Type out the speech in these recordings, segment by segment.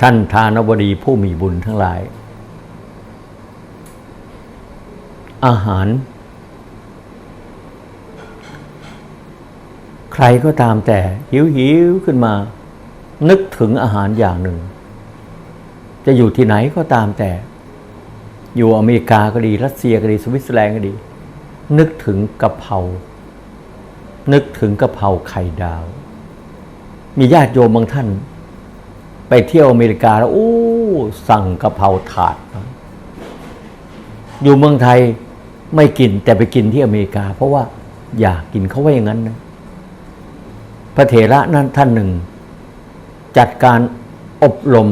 ท่านทานบดีผู้มีบุญทั้งหลาย อาหาร ใครก็ตามแต่หิวหิวขึ้นมา นึกถึงอาหารอย่างหนึ่ง จะอยู่ที่ไหนก็ตามแต่ อยู่อเมริกาก็ดี รัสเซียก็ดี สวิตเซอร์แลนด์ก็ดี นึกถึงกะเพรานึกถึงกะเพราไข่ดาว มีญาติโยมบางท่าน ไปเที่ยวอเมริกาแล้วโอ้สั่งกะเพราถาด อยู่เมืองไทยไม่กินแต่ไปกินที่อเมริกา เพราะว่าอยากกินเขาว่าอย่างนั้นนะพระเถระนั้นท่านหนึ่ง จัดการอบรม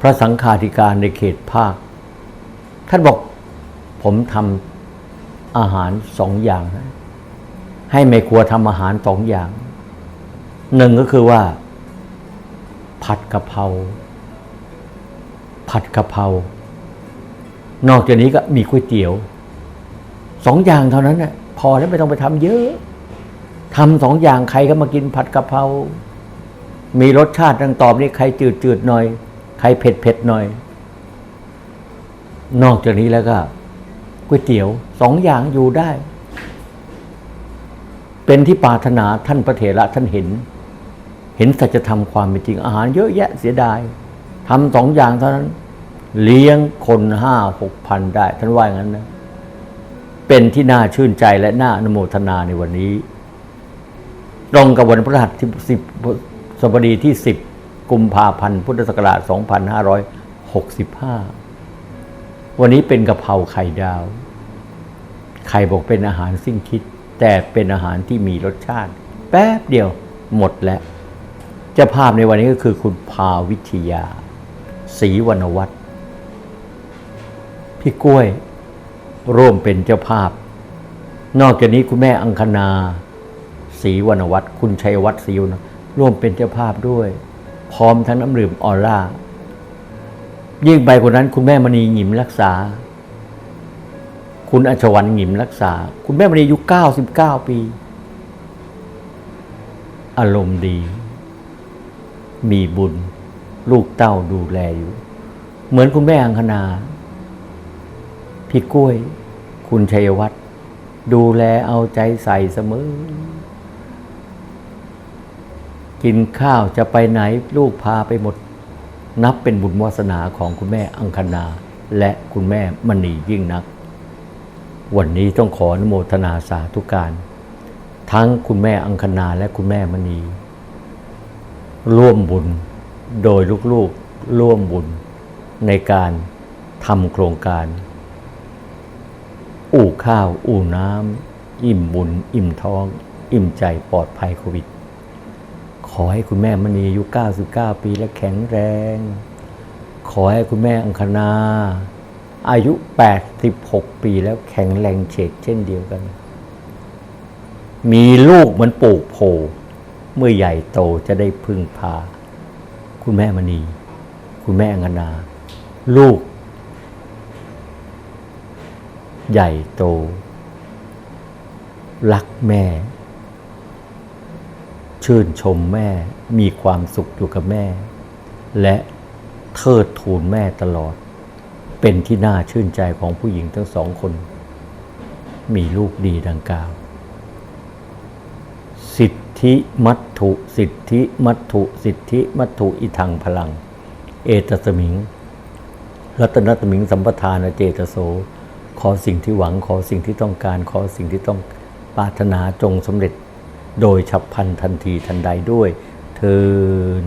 พระสังฆาธิการในเขตภาค ท่านบอกผมทำอาหารสองอย่างนะให้แม่ครัวทำอาหารสองอย่าง หนึ่งก็คือว่า ผัดกะเพราผัดกะเพรานอกจากนี้ก็มีก๋วยเตี๋ยวสองอย่างเท่านั้นน่ะพอแล้วไม่ต้องไปทำเยอะทำสองอย่างใครก็มากินผัดกะเพรา มีรสชาติดังตอบนี่ใครจืดจืดๆหน่อย ใครเผ็ดเผ็ดๆหน่อย นอกจากนี้แล้วก็ก๋วยเตี๋ยวสองอย่างอยู่ได้ เป็นที่ปรารถนาท่านพระเถระท่านเห็น เห็นสัจธรรมความเป็นจริงอาหารเยอะแยะเสียดายทำสองอย่างเท่านั้น เลี้ยงคนห้าหกพันได้ ท่านว่าอย่างนั้นนะ เป็นที่น่าชื่นใจและน่าอนุโมทนาในวันนี้ตรงกับวันพฤหัสที่สิบสบดีที่สิบกุมภาพันธ์พุทธศักราชสองพันห้าร้อยหกสิบห้าวันนี้เป็นกะเพราไข่ดาวใครบอกเป็นอาหารสิ้นคิด แต่เป็นอาหารที่มีรสชาติ แป๊บเดียวหมดแล้ว จ้าภาพในวันนี้ก็คือคุณภาวิทยาศรีวรรณวัฒน์พี่กล้วยร่วมเป็นเจ้าภาพ นอกจากนี้คุณแม่อังคณาศรีวรรณวัฒน์คุณชัยวัฒน์ศรีวรรณร่วมเป็นเจ้าภาพด้วย พร้อมทั้งน้ำดื่มออร่า ยิ่งไปกว่านั้นคุณแม่มณีหยิมรักษา คุณอัชวันหยิมรักษา คุณแม่มณีอายุ99 ปี อารมณ์ดี มีบุญ ลูกเต้าดูแลอยู่ เหมือนคุณแม่อังคณา พี่กล้วย คุณชัยวัฒน์ดูแลเอาใจใส่เสมอ กินข้าวจะไปไหนลูกพาไปหมด นับเป็นบุญวาสนาของคุณแม่อังคณา และคุณแม่มณียิ่งนัก วันนี้ต้องขออนุโมทนาสาธุการ ทั้งคุณแม่อังคณาและคุณแม่มณี ร่วมบุญโดยลูกๆร่วมบุญในการทำโครงการ อู่ข้าว อู่น้ำอิ่มบุญ อิ่มท้อง อิ่มใจปลอดภัยโควิด ขอให้คุณแม่มณีอายุ 99 ปีและแข็งแรง ขอให้คุณแม่อังคณา อายุ 86 ปีแล้วแข็งแรงเฉกเช่นเดียวกัน มีลูกเหมือนปลูกโพ เมื่อใหญ่โตจะได้พึ่งพา คุณแม่มณี คุณแม่อังคณาลูก ใหญ่โต รักแม่ ชื่นชมแม่ มีความสุขอยู่กับแม่ และเทิดทูนแม่ตลอด เป็นที่น่าชื่นใจของผู้หญิงทั้งสองคน มีลูกดีดังกล่าว ธิมัตถุสิทธิมัตถุสิทธิมัตถุอิทังพลัง เอตสมิง รัตนตมิงสัมปทานเจตโส ขอสิ่งที่หวังขอสิ่งที่ต้องการขอสิ่งที่ต้องปรารถนาจงสำเร็จ โดยฉับพลันทันทีทันใดด้วยเทิน